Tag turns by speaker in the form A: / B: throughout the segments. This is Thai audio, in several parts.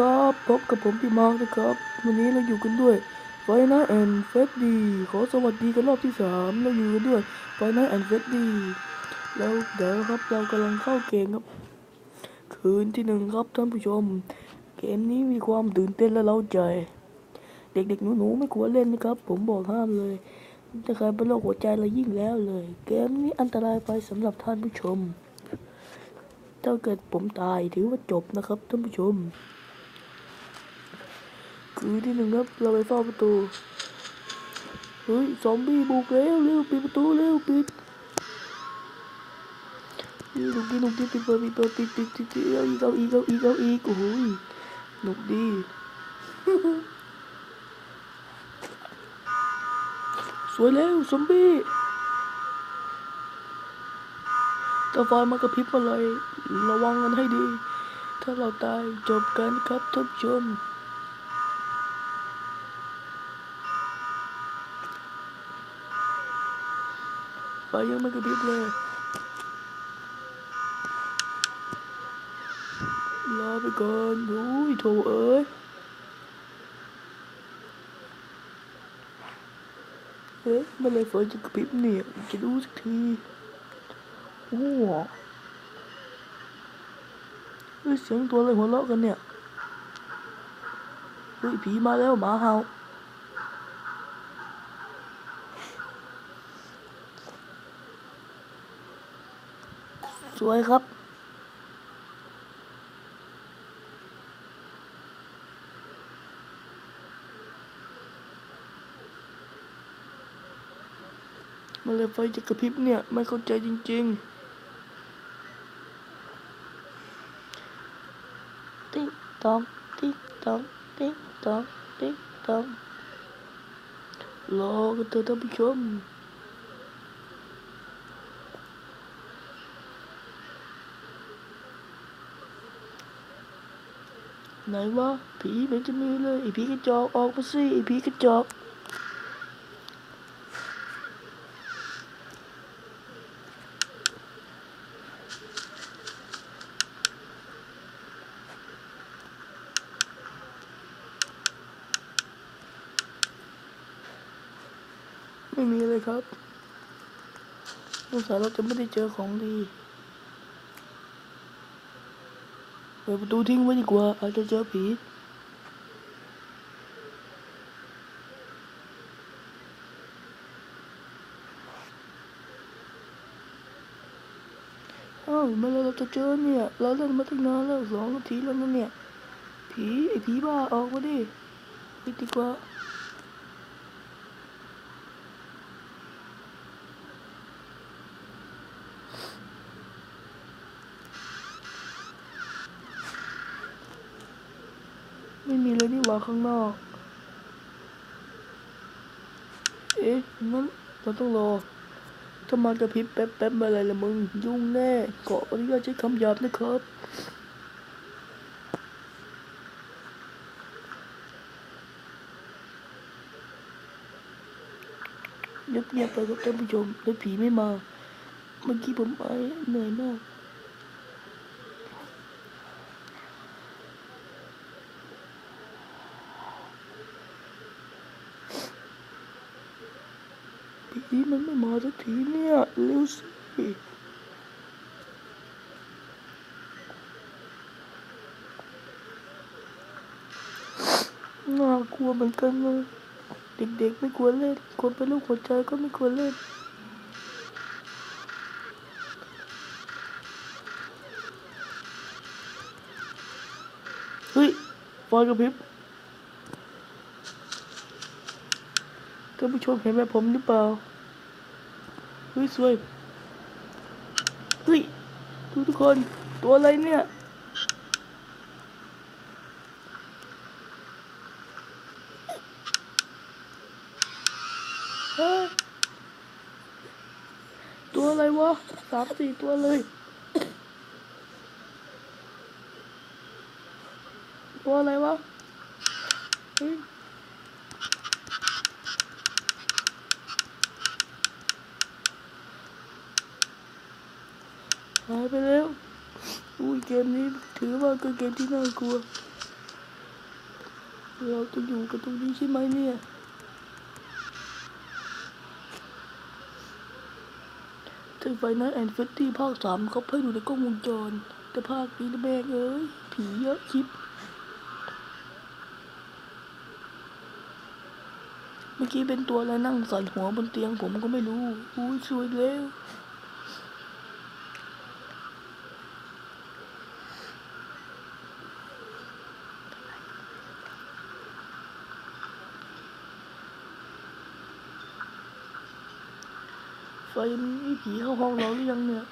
A: ครับพบกับผมพี่มาร์คนะครับ วันนี้เราอยู่กันด้วยไฟนะแอนเฟสดีขอสวัสดีกันรอบที่สามเราอยู่กันด้วยไฟนะแอนเฟสดีแล้วเดี๋ยวครับเรากำลังเข้าเกมครับ คืนที่หนึ่งครับท่านผู้ชม เกมนี้มีความตื่นเต้นและเร้าใจ เด็กๆหนูๆไม่ควรเล่นนะครับ ผมบอกห้ามเลยถ้าใครเป็นโรคหัวใจแล้วยิ่งแล้วเลย เกมนี้อันตรายไปสำหรับท่านผู้ชม ถ้าเกิดผมตายถือว่าจบนะครับท่านผู้ชม คือที่หนึ่งครับ เราไปเฝ้าประตู เฮ้ย ซอมบี้บุกแล้วเร็วปิดประตูเร็วปิดนี่หนุกดีหนุกดีปิดเปิดปิดเปิดปิดปิดปิดปิดเอาอีกเอาอีกเอาอีกเอาอีกโอ้โหหนุกดีสวยแล้วซอมบี้ถ้าไฟมันกระพริบอะไรระวังกันให้ดี ถ้าเราตายจบกันครับท่านผู้ชม ไฟยังไม่กระพริบเลยรอไปก่อนโอ้ยโถเอ้ยเอ๊ะเมื่อไรไฟจะกระพริบเนี่ยจะดูสักทีโอ้โหเฮ้ยเสียงตัวอะไรหัวเราะกันเนี่ยเฮ้ยผีมาแล้วหมาเห่า สวยครับเมื่อไรไฟจะกระพริบเนี่ย ไม่เข้าใจจริง ๆติ๊กตอกติ๊กตอกติ๊กตอกติ๊กตอกรอกันเถอะท่านผู้ชม ไหนวะผีมือนจะมีเลยไอผีกระจอกออกมาสิไอผีกระจอกไม่มีเลยครับสงสัยเราจะไม่ได้เจอของดี เปิดประตูทิ้งไว้ดีกว่าอาจจะเจอผีเอ้าเมื่อไรเราจะเจอเนี่ย เราเล่นมาตั้งนานแล้วสองนาทีแล้วนะเนี่ย ผี ไม่มีเลยนี่หว่าข้างนอก เอ๊ะงั้นเราต้องรอ ถ้ามันกระพริบแป๊บแป๊บอะไรละมึง ยุ่งแน่ขออนุญาตใช้คำหยาบนะครับ เงียบๆไปครับท่านผู้ชมแล้วผีไม่มา เมื่อกี้ผมไปเหนื่อยมาก ผีมันไม่มาสักทีเนี่ยเร็วสิ น่ากลัวเหมือนกันเลยเด็กๆไม่ควรเล่น คนเป็นโรคหัวใจก็ไม่ควรเล่นเฮ้ยไฟกระพริบท่านผู้ชมเห็นแบบผมหรือเปล่าเฮ้ยสวย ทุกทุกคนตัวอะไรเนี่ยเฮ้ยตัวอะไรวะสามสี่ตัวเลย ตัวอะไรวะ เฮ้ย หายไปแล้ว อุ้ยเกมนี้ถือว่าเป็นเกมที่น่ากลัว เราจะอยู่กันตรงนี้ใช่ไหมเนี่ยถึงไฟนัทแอนด์เฟตตี้ภาคสามเขาให้ดูในกล้องวงจร แต่ภาคนี้นะแม่งเอ้ย ผีเยอะชิบเมื่อกี้เป็นตัวอะไรนั่งสั่นหัวบนเตียงผมก็ไม่รู้ อุ้ยช่วยแล้ว ไฟมีผีเข้าห้องเราหรือยังเนี่ย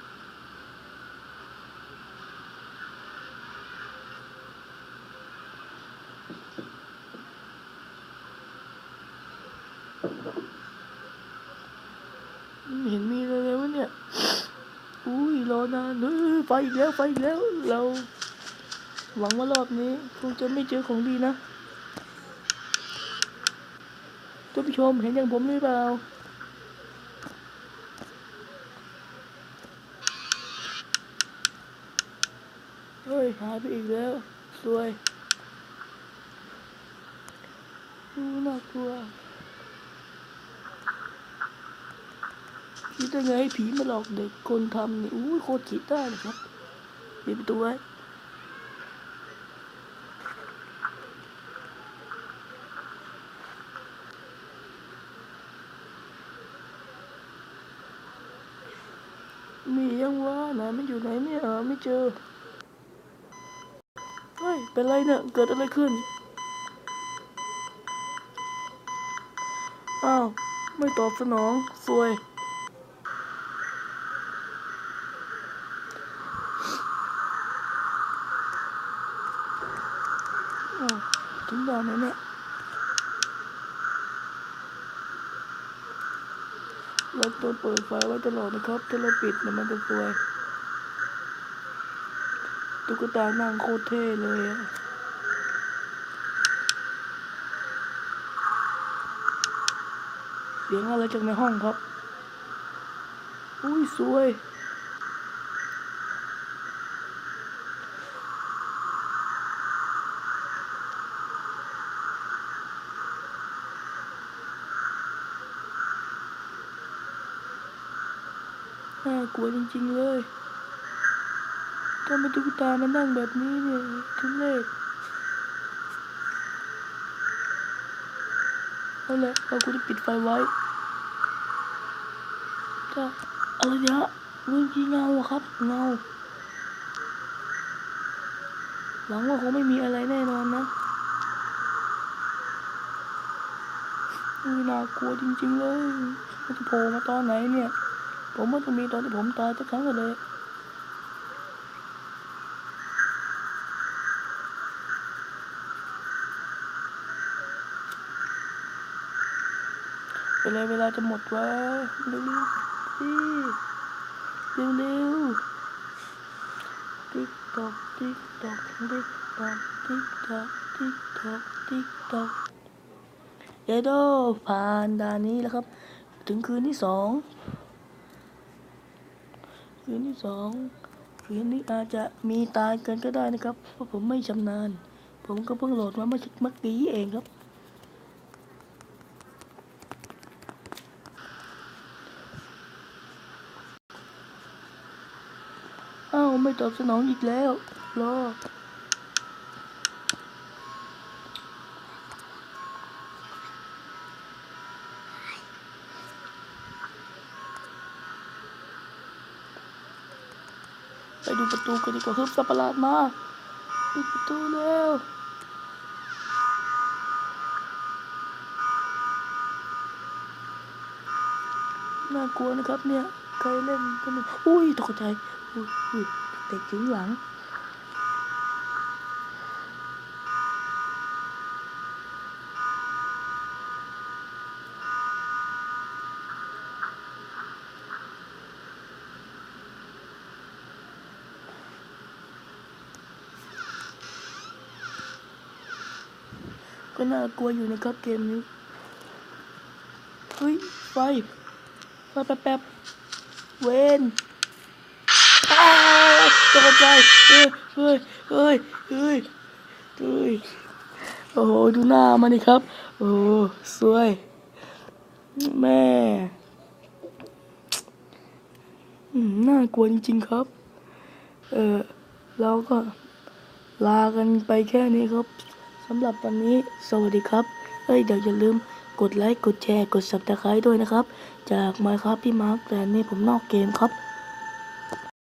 A: เห็นมีอะไรวะเนี่ย อุ้ยรอนานเฮ้ยไฟอีกแล้วไฟอีกแล้ว เรา หวังว่ารอบนี้คงจะไม่เจอของดีนะท่านผู้ชมเห็นอย่างผมหรือเปล่า เฮ้ยหายไปอีกแล้วสวยอู้น่ากลัวคิดได้ไงให้ผีมาหลอกเด็กคนทำนี่อู้ยโคตรคิดได้เลยครับปิดประตูไว้มียังวะไหนมันอยู่ไหนเนี่ยเออไม่เจอ เป็นไรเนี่ย เกิดอะไรขึ้น อ้าว ไม่ตอบสนองสวยอ้าวถึงด่านไหนเนี่ย เราต้องเปิดไฟไว้ตลอดนะครับ ถ้าเราปิดเนี่ยมันจะสวย ตุ๊กตานั่งโคตรเท่เลยอะเสียงอะไรจากในห้องครับ อุ้ยสวยน่ากลัวจริง ๆ เลย ทำไมตุ๊กตามันนั่งแบบนี้เนี่ยทุเรศเอาละเราควรจะปิดไฟไว้ถ้าอะไรเนี่ยเมื่อกี้เงาอะครับ เงา หวังว่าคงไม่มีอะไรแน่นอนนะอุ้ยน่ากลัวจริง ๆ เลยมันจะโผล่มาตอนไหนเนี่ย ผมว่าต้องมีตอนที่ผมตายสักครั้งเลย เลาเวลาจะหมดวะเร็วๆสิเร็วเร็วติ๊กตอกติ๊กตอกติ๊กตอกติ๊กตอกติ๊กตอกติ๊กตอกเยโดผ่านด่านนี้แล้วครับ ถึงคืนที่สองคืนที่สองคืนนี้อาจจะมีตายกันก็ได้นะครับ เพราะผมไม่ชำนาญ ผมก็เพิ่งโหลดมาเมื่อเมื่อกี้เองครับ อ้าว ไม่ตอบสนองอีกแล้วรอไปดูประตูกันดีกว่าครับสัตว์ประหลาดมาปิดประตูแล้วน่ากลัวนะครับเนี่ย ใครเล่นก็ไม่อุ้ยตกใจอุ้ยอุ้ย เด็กถึงหลัง ก็น่ากลัวอยู่นะครับเกมนี้ เฮ้ย ไฟ ไฟแป๊บๆเวนาวใจเฮ้ยเฮ้ยเฮ้ยเฮ้ยเฮ้ยโอ้โหดูหน้ามันดิครับโอ้สวยแม่น่ากลัวจริงๆครับ เออเราก็ลากันไปแค่นี้ครับสำหรับวันนี้สวัสดีครับ เอ้ยเดี๋ยวอย่าลืมกดไลค์ กดแชร์ กด subscribe ด้วยนะครับ จากมาครับพี่มาร์คแต่นี่ผมนอกเกมครับ